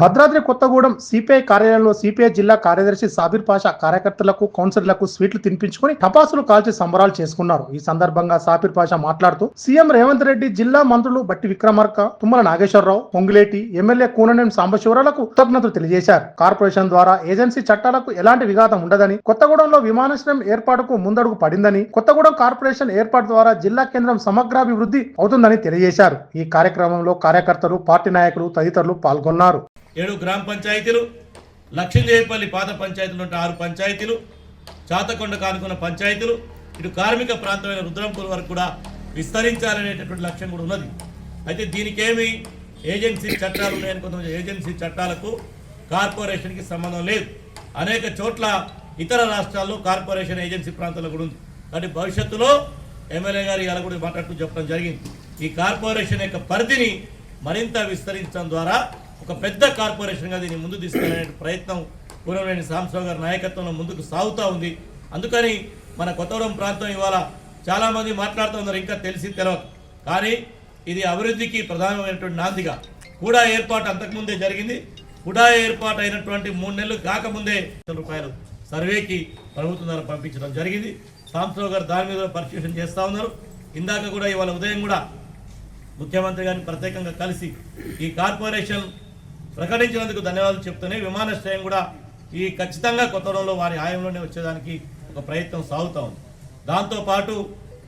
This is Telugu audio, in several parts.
భద్రాద్రి కొత్తగూడెం సిపిఐ కార్యాలయంలో సిపిఐ జిల్లా కార్యదర్శి సాబిర్ పాషా కార్యకర్తలకు కౌన్సిలర్లకు స్వీట్లు తినిపించుకుని టపాసులు కాల్చి సంబరాలు చేసుకున్నారు. ఈ సందర్భంగా సాబిర్ పాషా మాట్లాడుతూ సీఎం రేవంత్ రెడ్డి జిల్లా మంత్రులు బట్టి విక్రమార్క తుమ్మల నాగేశ్వరరావు పొంగులేటి ఎమ్మెల్యే కూననేని సాంబశివరాలకు కృతజ్ఞతలు తెలియజేశారు. కార్పొరేషన్ ద్వారా ఏజెన్సీ చట్టాలకు ఎలాంటి విఘాతం ఉండదని కొత్తగూడెంలో విమానాశ్రయం ఏర్పాటుకు ముందడుగు పడిందని కొత్తగూడెం కార్పొరేషన్ ఏర్పాటు ద్వారా జిల్లా కేంద్రం సమగ్రాభివృద్ధి అవుతుందని తెలియజేశారు. ఈ కార్యక్రమంలో కార్యకర్తలు పార్టీ నాయకులు తదితరులు పాల్గొన్నారు. ఏడు గ్రామ పంచాయతీలు లక్ష్మీదేవిపల్లి పాత పంచాయతీలు ఉంటే ఆరు పంచాయతీలు చాతకొండ కానుకున్న పంచాయతీలు ఇటు కార్మిక ప్రాంతమైన రుద్రంపూర్ వరకు కూడా విస్తరించాలనేటటువంటి లక్ష్యం కూడా ఉన్నది. అయితే దీనికేమి ఏజెన్సీ చట్టాలు ఉన్నాయని కొంతమంది ఏజెన్సీ చట్టాలకు కార్పొరేషన్కి సంబంధం లేదు. అనేక చోట్ల ఇతర రాష్ట్రాల్లో కార్పొరేషన్ ఏజెన్సీ ప్రాంతాల్లో కూడా ఉంది. కాబట్టి భవిష్యత్తులో ఎమ్మెల్యే గారు ఇలా కూడా మాట్లాడుతూ చెప్పడం జరిగింది. ఈ కార్పొరేషన్ యొక్క పరిధిని మరింత విస్తరించడం ద్వారా ఒక పెద్ద కార్పొరేషన్గా దీన్ని ముందు తీసుకెళ్ళే ప్రయత్నం పూర్వలేని సాంబశివ గారి నాయకత్వంలో ముందుకు సాగుతూ ఉంది. అందుకని మన కొత్తగూడెం ప్రాంతం ఇవాళ చాలామంది మాట్లాడుతూ ఉన్నారు. ఇంకా తెలిసి తెలవదు. కానీ ఇది అభివృద్ధికి ప్రధానమైనటువంటి నాందిగా. కూడా ఏర్పాటు అంతకుముందే జరిగింది. కూడా ఏర్పాటు అయినటువంటి మూడు నెలలు కాకముందే లక్షల రూపాయలు సర్వేకి ప్రభుత్వం ద్వారా పంపించడం జరిగింది. సాంబశివ గారు దాని మీద పరిశీలన చేస్తూ ఉన్నారు. ఇందాక కూడా ఇవాళ ఉదయం కూడా ముఖ్యమంత్రి గారిని ప్రత్యేకంగా కలిసి ఈ కార్పొరేషన్ ప్రకటించినందుకు ధన్యవాదాలు చెప్తూనే విమానాశ్రయం కూడా ఈ ఖచ్చితంగా కొత్తగూడెంలో వారి ఆయంలోనే వచ్చేదానికి ఒక ప్రయత్నం సాగుతూ ఉంది. దాంతోపాటు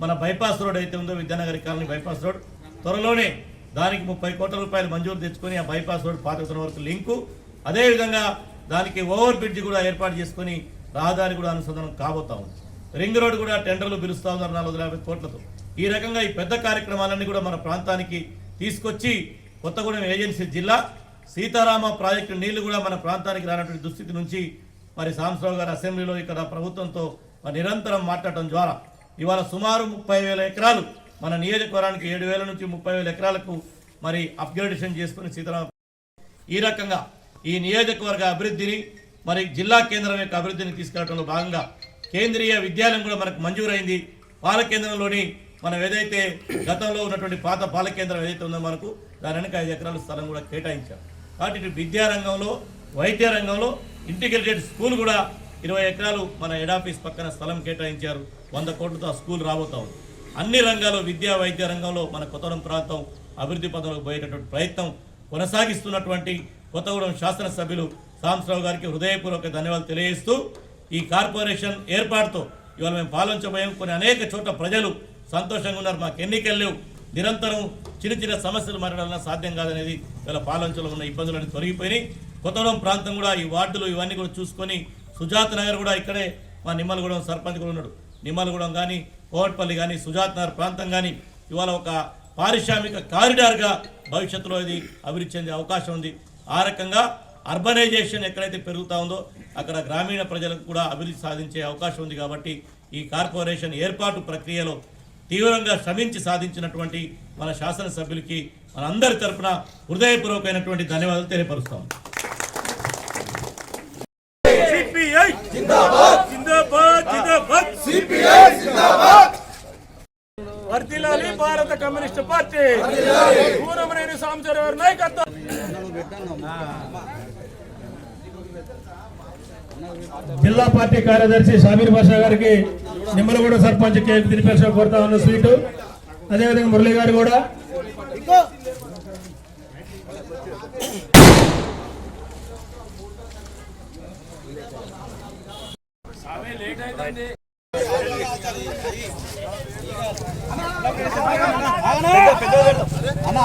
మన బైపాస్ రోడ్ అయితే ఉందో విద్యానగర్ కాలనీ బైపాస్ రోడ్ త్వరలోనే దానికి ముప్పై కోట్ల రూపాయలు మంజూరు తెచ్చుకొని ఆ బైపాస్ రోడ్ పాతకుతున్న వరకు లింకు అదేవిధంగా దానికి ఓవర్ బ్రిడ్జ్ కూడా ఏర్పాటు చేసుకొని రహదారి కూడా అనుసంధానం కాబోతా ఉంది. రింగ్ రోడ్ కూడా టెండర్లు పిలుస్తా ఉన్నారు నాలుగు వందల యాభై కోట్లతో. ఈ రకంగా ఈ పెద్ద కార్యక్రమాలన్నీ కూడా మన ప్రాంతానికి తీసుకొచ్చి కొత్తగూడెం ఏజెన్సీ జిల్లా సీతారామ ప్రాజెక్టు నీళ్ళు కూడా మన ప్రాంతానికి రానటువంటి దుస్థితి నుంచి మరి సాంబశివరావు గారు అసెంబ్లీలో ఇక్కడ ప్రభుత్వంతో నిరంతరం మాట్లాడటం ద్వారా ఇవాళ సుమారు ముప్పై వేల ఎకరాలు మన నియోజకవర్గానికి ఏడు వేల నుంచి ముప్పై వేల ఎకరాలకు మరి అప్గ్రేడేషన్ చేసుకుని సీతారామ ఈ రకంగా ఈ నియోజకవర్గ అభివృద్ధిని మరి జిల్లా కేంద్రం యొక్క అభివృద్ధిని తీసుకెళ్ళడంలో భాగంగా కేంద్రీయ విద్యాలయం కూడా మనకు మంజూరైంది. పాల కేంద్రంలోని మనం ఏదైతే గతంలో ఉన్నటువంటి పాత పాలకేంద్రం ఏదైతే ఉందో మనకు దాని వెనక ఐదు ఎకరాల స్థలం కూడా కేటాయించాం. కాబట్టి ఇటు వైద్య రంగంలో ఇంటిగ్రేటెడ్ స్కూల్ కూడా ఇరవై ఎకరాలు మన హెడాఫీస్ పక్కన స్థలం కేటాయించారు. వంద కోట్లతో ఆ స్కూల్ రాబోతా ఉంది. అన్ని రంగాల్లో విద్యా వైద్య రంగంలో మన కొత్తగూడెం ప్రాంతం అభివృద్ధి పథంలోకి పోయేటటువంటి ప్రయత్నం కొనసాగిస్తున్నటువంటి కొత్తగూడెం శాసనసభ్యులు సాంబశివరావు గారికి హృదయపూర్వక ధన్యవాదాలు తెలియజేస్తూ ఈ కార్పొరేషన్ ఏర్పాటుతో ఇవాళ మేము పాలించబోయాం. కొన్ని అనేక చోట్ల ప్రజలు సంతోషంగా ఉన్నారు. మాకు ఎన్నికలు లేవు. నిరంతరం చిన్న చిన్న సమస్యలు మారడం సాధ్యం కాదనేది ఇవాళ పాలంచలో ఉన్న ఇబ్బందులన్నీ తొలగిపోయినాయి. కొత్తగూడెం ప్రాంతం కూడా ఈ వార్డులు ఇవన్నీ కూడా చూసుకొని సుజాత నగర్ కూడా ఇక్కడే మా నిమ్మలగూడెం సర్పంచ్ కూడా ఉన్నాడు. నిమ్మలగూడెం కానీ కోవట్పల్లి కానీ సుజాత నగర్ ప్రాంతం కానీ ఇవాళ ఒక పారిశ్రామిక కారిడార్గా భవిష్యత్తులో ఇది అభివృద్ధి చెందే అవకాశం ఉంది. ఆ రకంగా అర్బనైజేషన్ ఎక్కడైతే పెరుగుతా ఉందో అక్కడ గ్రామీణ ప్రజలకు కూడా అభివృద్ధి సాధించే అవకాశం ఉంది కాబట్టి ఈ కార్పొరేషన్ ఏర్పాటు ప్రక్రియలో తీవ్రంగా శ్రమించి సాధించినటువంటి మన శాసనసభ్యులకి మనందరి తరపున హృదయపూర్వకమైనటువంటి ధన్యవాదాలు తెలియపరుస్తాం. సిపిఐ జిందాబాద్! జిందాబాద్! జిందాబాద్! సిపిఐ జిందాబాద్! వర్ధిల్లాలి భారత కమ్యూనిస్ట్ పార్టీ! పూర్వమనేని సాంబశివరావు నాయకత్వం! జిల్లా పార్టీ కార్యదర్శి షామీర్ బాషా గారికి నిమ్మలగూడ సర్పంచ్ కేక్ తినిపేస కోరుతా ఉన్న స్వీటు అదేవిధంగా మురళి గారు కూడా అన్న